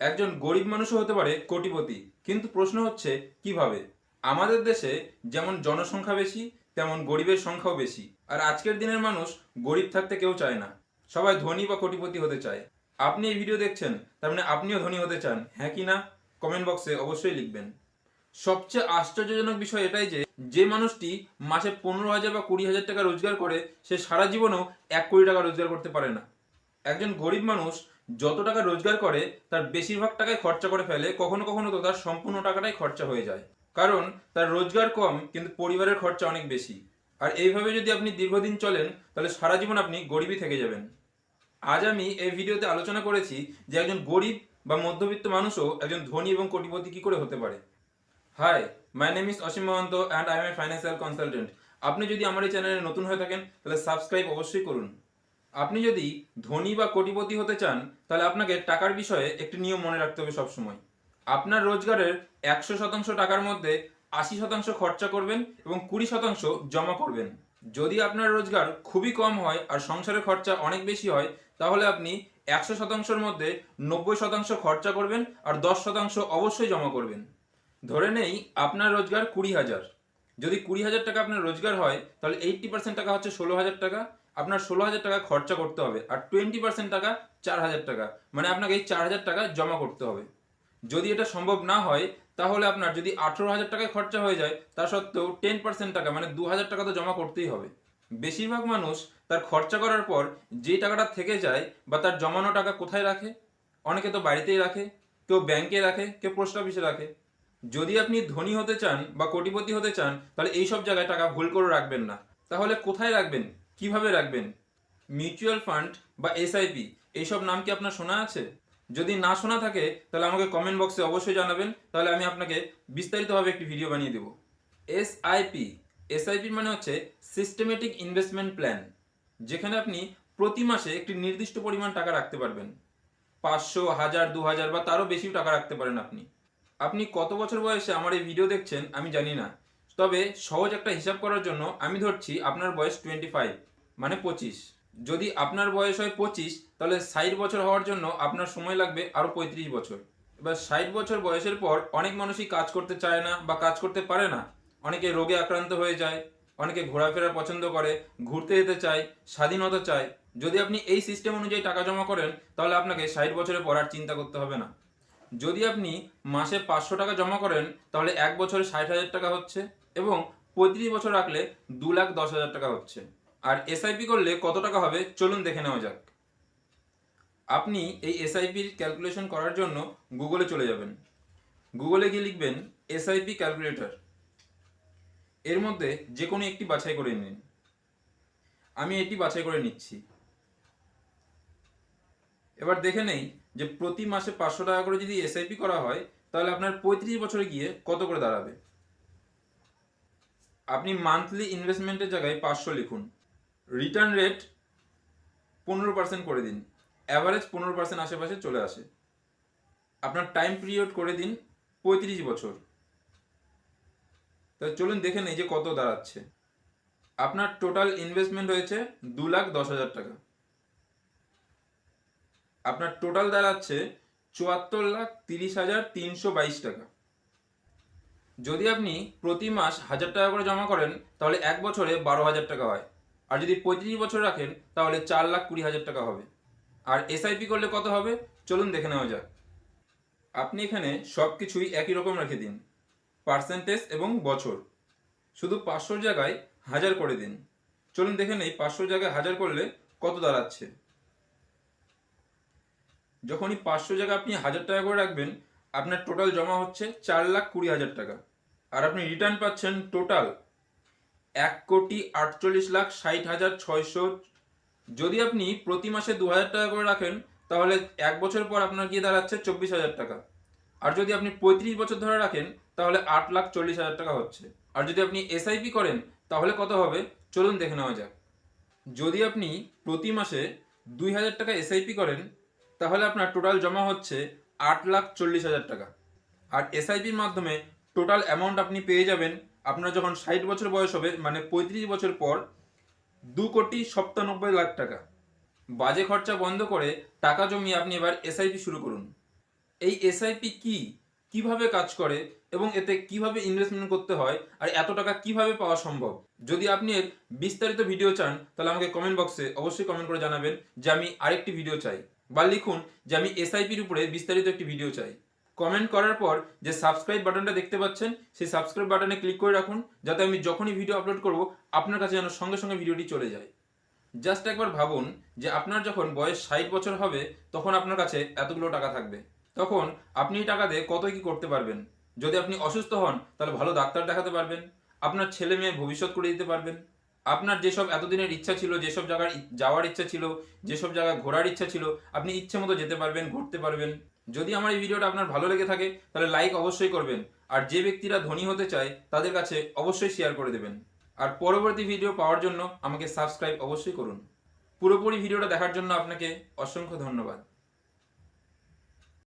একজন গরিব মানুষও হতে পারে কোটিপতি। কিন্তু প্রশ্ন হচ্ছে, কীভাবে? আমাদের দেশে যেমন জনসংখ্যা বেশি, তেমন গরিবের সংখ্যাও বেশি। আর আজকের দিনের মানুষ গরিব থাকতে কেউ চায় না। সবাই ধনী বা কোটিপতি হতে চায়। আপনি এই ভিডিও দেখছেন, তার মানে আপনিও ধনী হতে চান হ্যাঁ কি না? কমেন্ট বক্সে অবশ্যই লিখবেন। সবচেয়ে আশ্চর্যজনক বিষয় এটাই যে যে মানুষটি মাসে পনেরো হাজার বা কুড়ি হাজার টাকা রোজগার করে, সে সারা জীবনেও এক কোটি টাকা রোজগার করতে পারে না। একজন গরিব মানুষ যত টাকা রোজগার করে, তার বেশিরভাগ টাকাই খরচা করে ফেলে, কখনো কখনো তো তার সম্পূর্ণ টাকাটাই খরচা হয়ে যায়। কারণ, তার রোজগার কম, কিন্তু পরিবারের খরচা অনেক বেশি। আর এইভাবে যদি আপনি দীর্ঘদিন চলেন, তাহলে সারা জীবন আপনি গরিবই থেকে যাবেন। আজ আমি এই ভিডিওতে আলোচনা করেছি যে একজন গরিব বা মধ্যবিত্ত মানুষও একজন ধনী এবং কোটিপতি কি করে হতে পারে। Hi my name is Asim Mahanta and I am a financial consultant আপনি যদি আমার এই চ্যানেলে নতুন হয়ে থাকেন, তাহলে সাবস্ক্রাইব অবশ্যই করুন। আপনি যদি ধনী বা কোটিপতি হতে চান, তাহলে আপনাকে টাকার বিষয়ে একটি নিয়ম মনে রাখতে হবে সবসময়। আপনার রোজগারের একশো শতাংশ টাকার মধ্যে আশি শতাংশ খরচা করবেন এবং কুড়ি শতাংশ জমা করবেন। যদি আপনার রোজগার খুবই কম হয় আর সংসারের খরচা অনেক বেশি হয়, তাহলে আপনি একশো শতাংশের মধ্যে নব্বই শতাংশ খরচা করবেন আর দশ শতাংশ অবশ্যই জমা করবেন। ধরে নেই আপনার রোজগার কুড়ি হাজার। যদি কুড়ি হাজার টাকা আপনার রোজগার হয়, তাহলে এইট্টি পার্সেন্ট টাকা হচ্ছে ষোলো হাজার টাকা। আপনার ষোলো হাজার টাকা খরচা করতে হবে আর টোয়েন্টি পার্সেন্ট টাকা চার হাজার টাকা। মানে আপনাকে এই চার হাজার টাকা জমা করতে হবে। যদি এটা সম্ভব না হয়, তাহলে আপনার যদি আঠেরো হাজার টাকায় খরচা হয়ে যায়, তা সত্ত্বেও টেন পার্সেন্ট টাকা মানে দু হাজার টাকা তো জমা করতেই হবে। বেশিরভাগ মানুষ তার খরচা করার পর যে টাকাটা থেকে যায় বা তার জমানো টাকা কোথায় রাখে? অনেকে তো বাড়িতেই রাখে, কেউ ব্যাংকে রাখে, কেউ পোস্ট অফিসে রাখে। যদি আপনি ধনী হতে চান বা কোটিপতি হতে চান, তাহলে এই সব জায়গায় টাকা ভুল করে রাখবেন না। তাহলে কোথায় রাখবেন? কীভাবে রাখবেন? মিউচুয়াল ফান্ড বা এসআইপি এইসব নাম কি আপনার শোনা আছে? যদি না শোনা থাকে, তাহলে আমাকে কমেন্ট বক্সে অবশ্যই জানাবেন, তাহলে আমি আপনাকে বিস্তারিতভাবে একটি ভিডিও বানিয়ে দেবো। এসআইপি এসআইপি মানে হচ্ছে সিস্টেমেটিক ইনভেস্টমেন্ট প্ল্যান যেখানে আপনি প্রতি মাসে একটি নির্দিষ্ট পরিমাণ টাকা রাখতে পারবেন। পাঁচশো, হাজার, দু হাজার বা তারও বেশি টাকা রাখতে পারেন আপনি। আপনি কত বছর বয়সে আমার এই ভিডিও দেখছেন, আমি জানি না। তবে সহজ একটা হিসাব করার জন্য আমি ধরছি আপনার বয়স টোয়েন্টি ফাইভ মানে পঁচিশ। যদি আপনার বয়স হয় পঁচিশ, তাহলে ষাট বছর হওয়ার জন্য আপনার সময় লাগবে আরও পঁয়ত্রিশ বছর। এবার ষাট বছর বয়সের পর অনেক মানুষই কাজ করতে চায় না বা কাজ করতে পারে না। অনেকে রোগে আক্রান্ত হয়ে যায়, অনেকে ঘোরাফেরা পছন্দ করে, ঘুরতে যেতে চায়, স্বাধীনতা চায়। যদি আপনি এই সিস্টেম অনুযায়ী টাকা জমা করেন, তাহলে আপনাকে ষাট বছরের পর আর চিন্তা করতে হবে না। যদি আপনি মাসে পাঁচশো টাকা জমা করেন, তাহলে এক বছরে ষাট হাজার টাকা হচ্ছে এবং পঁয়ত্রিশ বছর রাখলে দু লাখ দশ হাজার টাকা হচ্ছে। আর এসআইপি করলে কত টাকা হবে? চলুন দেখে নেওয়া যাক। আপনি এই এসআইপির ক্যালকুলেশন করার জন্য গুগলে চলে যাবেন। গুগলে গিয়ে লিখবেন এসআইপি ক্যালকুলেটর এর মধ্যে যে কোনো একটি বাছাই করে নিন। আমি এটি বাছাই করে নিচ্ছি। এবার দেখে নেই যে প্রতি মাসে পাঁচশো টাকা করে যদি এসআইপি করা হয়, তাহলে আপনার পঁয়ত্রিশ বছরে গিয়ে কত করে দাঁড়াবে? আপনি মান্থলি ইনভেস্টমেন্টের জায়গায় পাঁচশো লিখুন। রিটার্ন রেট পনেরো পার্সেন্ট করে দিন। অ্যাভারেজ পনেরো পার্সেন্ট আশেপাশে চলে আসে। আপনার টাইম পিরিয়ড করে দিন পঁয়ত্রিশ বছর। তা চলুন দেখে নেই যে কত দাঁড়াচ্ছে। আপনার টোটাল ইনভেস্টমেন্ট হয়েছে দু লাখ দশ হাজার টাকা। আপনার টোটাল দাঁড়াচ্ছে চুয়াত্তর লাখ তিরিশ হাজার তিনশো বাইশ টাকা। যদি আপনি প্রতি মাস হাজার টাকা করে জমা করেন, তাহলে এক বছরে বারো হাজার টাকা হয়। আর যদি পঁয়ত্রিশ বছর রাখেন, তাহলে চার লাখ কুড়ি হাজার টাকা হবে। আর এসআইপি করলে কত হবে? চলুন দেখে নেওয়া যাক। আপনি এখানে সব কিছুই একই রকম রেখে দিন। পার্সেন্টেজ এবং বছর। শুধু পাঁচশোর জায়গায় হাজার করে দিন। চলুন দেখে নেই, পাঁচশোর জায়গায় হাজার করলে কত দাঁড়াচ্ছে। যখনই পাঁচশো জায়গায় আপনি হাজার টাকা করে রাখবেন, আপনার টোটাল জমা হচ্ছে চার লাখ কুড়ি হাজার টাকা। আর আপনি রিটার্ন পাচ্ছেন টোটাল এক কোটি আটচল্লিশ লাখ ষাট হাজার ছয়শো। যদি আপনি প্রতি মাসে দু হাজার টাকা করে রাখেন, তাহলে এক বছর পর আপনার গিয়ে দাঁড়াচ্ছে চব্বিশ হাজার টাকা। আর যদি আপনি পঁয়ত্রিশ বছর ধরে রাখেন, তাহলে আট লাখ চল্লিশ হাজার টাকা হচ্ছে। আর যদি আপনি এসআইপি করেন, তাহলে কত হবে? চলুন দেখে নেওয়া যাক। যদি আপনি প্রতি মাসে দুই হাজার টাকা এসআইপি করেন, তাহলে আপনার টোটাল জমা হচ্ছে আট লাখ চল্লিশ হাজার টাকা। আর এসআইপির মাধ্যমে টোটাল অ্যামাউন্ট আপনি পেয়ে যাবেন আপনার যখন ষাট বছর বয়স হবে মানে পঁয়ত্রিশ বছর পর দু কোটি সপ্তানব্বই লাখ টাকা। বাজে খরচা বন্ধ করে টাকা জমিয়ে আপনি এবার এসআইপি শুরু করুন। এই এসআইপি কি? কীভাবে কাজ করে? এবং এতে কীভাবে ইনভেস্টমেন্ট করতে হয়? আর এত টাকা কীভাবে পাওয়া সম্ভব? যদি আপনি এর বিস্তারিত ভিডিও চান, তাহলে আমাকে কমেন্ট বক্সে অবশ্যই কমেন্ট করে জানাবেন যে আমি আরেকটি ভিডিও চাই। বা লিখুন যে আমি এসআইপির উপরে বিস্তারিত একটি ভিডিও চাই। কমেন্ট করার পর যে সাবস্ক্রাইব বাটনটা দেখতে পাচ্ছেন, সেই সাবস্ক্রাইব বাটনে ক্লিক করে রাখুন, যাতে আমি যখনই ভিডিও আপলোড করব, আপনার কাছে যেন সঙ্গে সঙ্গে ভিডিওটি চলে যায়। জাস্ট একবার ভাবুন যে আপনার যখন বয়স ষাট বছর হবে, তখন আপনার কাছে এতগুলো টাকা থাকবে। তখন আপনি এই টাকা দিয়ে কত কি করতে পারবেন? যদি আপনি অসুস্থ হন, তাহলে ভালো ডাক্তার দেখাতে পারবেন, আপনার ছেলে মেয়ে ভবিষ্যৎ করে দিতে পারবেন, আপনার যেসব এতদিনের ইচ্ছা ছিল, যেসব জায়গার যাওয়ার ইচ্ছা ছিল, যেসব জায়গায় ঘোরার ইচ্ছা ছিল, আপনি ইচ্ছে মতো যেতে পারবেন, ঘুরতে পারবেন যদি আমার এই ভিডিওটা আপনার ভালো লেগে থাকে, তাহলে লাইক অবশ্যই করবেন। আর যে ব্যক্তিরা ধনী হতে চায়, তাদের কাছে অবশ্যই শেয়ার করে দেবেন। আর পরবর্তী ভিডিও পাওয়ার জন্য আমাকে সাবস্ক্রাইব অবশ্যই করুন। পুরোপুরি ভিডিওটা দেখার জন্য আপনাকে অসংখ্য ধন্যবাদ।